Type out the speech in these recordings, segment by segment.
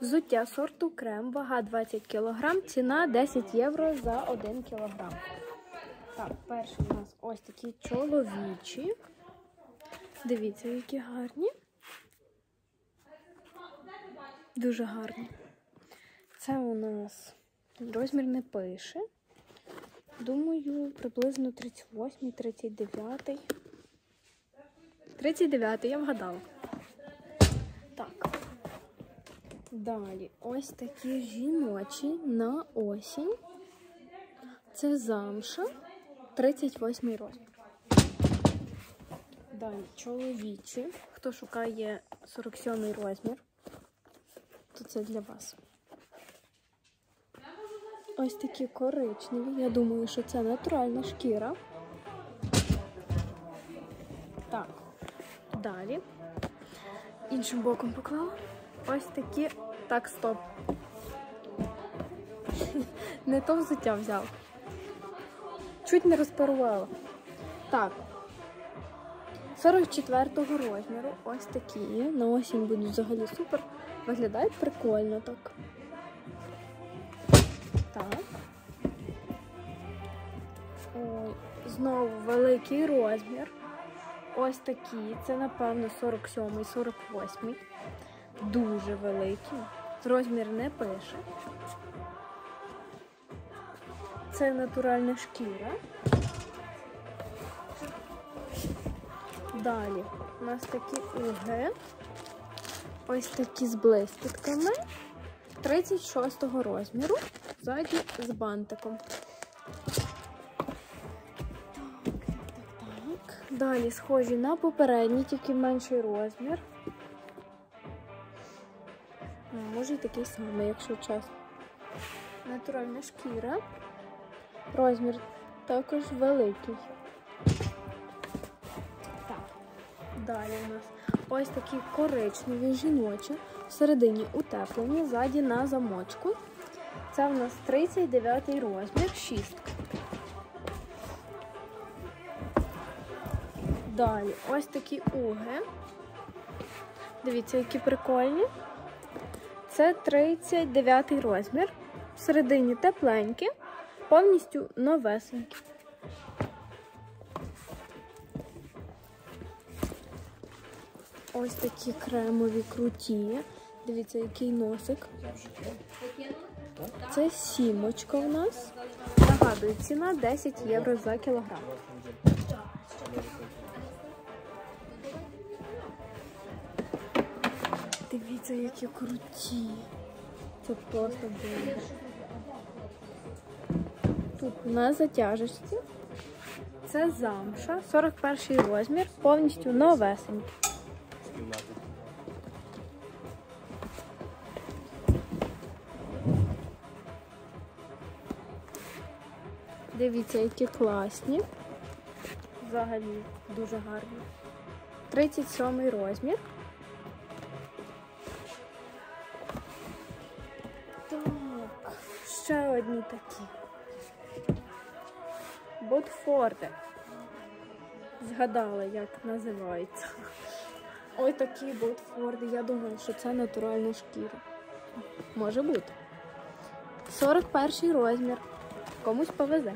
Взуття сорту крем, вага 20 кг, ціна 10 євро за 1 кг. Так, перший у нас ось такі чоловічі. Дивіться, які гарні. Дуже гарні. Це у нас розмір не пише. Думаю, приблизно 38, 39. 39, я вгадала. Так. Далі ось такі жіночі на осінь. Це замша. 38 розмір. Далі чоловічі. Хто шукає 47 розмір, то це для вас. Ось такі коричневі. Я думаю, що це натуральна шкіра. Так, далі. Іншим боком поклала. Ось такі. Так, стоп. Не то взуття взяв. Чуть не розпарувала. Так. 44-го розміру. Ось такі. На осінь будуть взагалі супер. Виглядають прикольно так. Так. Ой, знову великий розмір. Ось такі. Це, напевно, 47-й, 48-й. Дуже великий. Розмір не пише. Це натуральна шкіра. Далі у нас такі уги. Ось такі з блискітками. 36 розміру. Ззаді з бантиком. Так, так, так. Далі схожі на попередній, тільки менший розмір. Може і такий самий, якщо чесно. Натуральна шкіра. Розмір також великий. Так. Далі у нас ось такі коричневі жіночі. Всередині утеплені, ззаді на замочку. Це у нас 39 розмір, шістка. Далі ось такі уги. Дивіться, які прикольні. Це 39 розмір. Всередині тепленькі, повністю новесенькі. Ось такі кремові круті. Дивіться, який носик. Це сімочка у нас. Нагадую, ціна 10 євро за кілограм. Дивіться, які круті. Це просто бомба. Тут на затяжечці. Це замша, 41 розмір, повністю новесенький. Дивіться, які класні. Взагалі дуже гарні. 37 розмір. Одні такі. Ботфорди. Згадала, як називається. Ой, такі ботфорди. Я думаю, що це натуральна шкіра. Може бути. 41 розмір. Комусь повезе.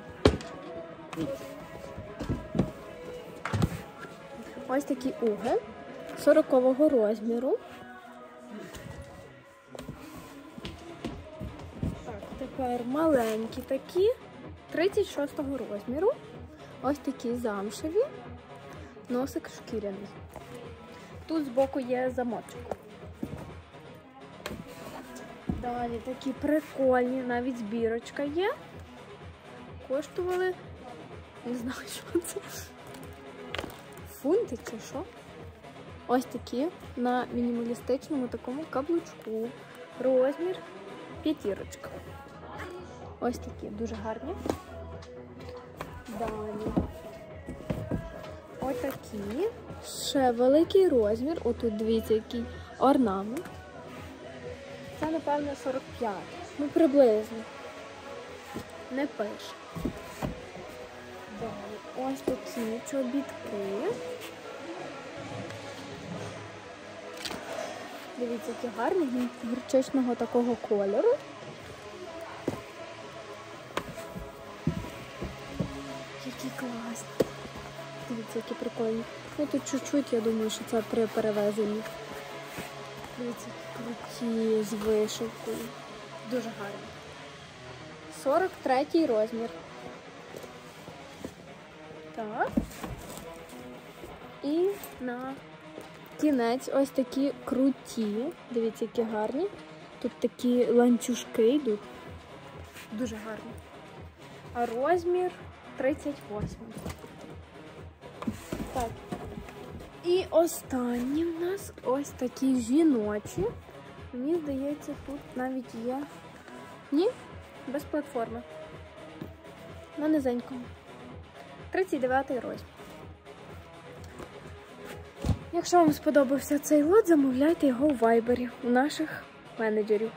Ось такі уги 40-го розміру. Тепер маленькі такі 36-го розміру. Ось такі замшеві. Носик шкіряний. Тут збоку є замочок. Далі такі прикольні, навіть збірочка є. Коштували. Не знаю, що це. Фунти чи що? Ось такі на мінімалістичному такому каблучку. Розмір п'ятірочка. Ось такі дуже гарні. Далі. Отакі. Ще великий розмір. Отут дивіться, який орнамент. Це, напевно, 45. Ну, приблизно. Не пише. Далі. Ось такі чобітки. Дивіться, які гарні гірчичного такого кольору. Які класні. Дивіться, які прикольні. Ну тут чуть-чуть, я думаю, що це при перевезенні. Дивіться, круті з вишивкою. Дуже гарні. 43 розмір. Так. І на кінець ось такі круті. Дивіться, які гарні. Тут такі ланцюжки йдуть. Дуже гарні. А розмір 38. Так. І останні в нас ось такі жіночі. Мені здається, тут навіть є. Ні, без платформи. На низенькому. 39 розмір. Якщо вам сподобався цей лот, замовляйте його у вайбері у наших менеджерів.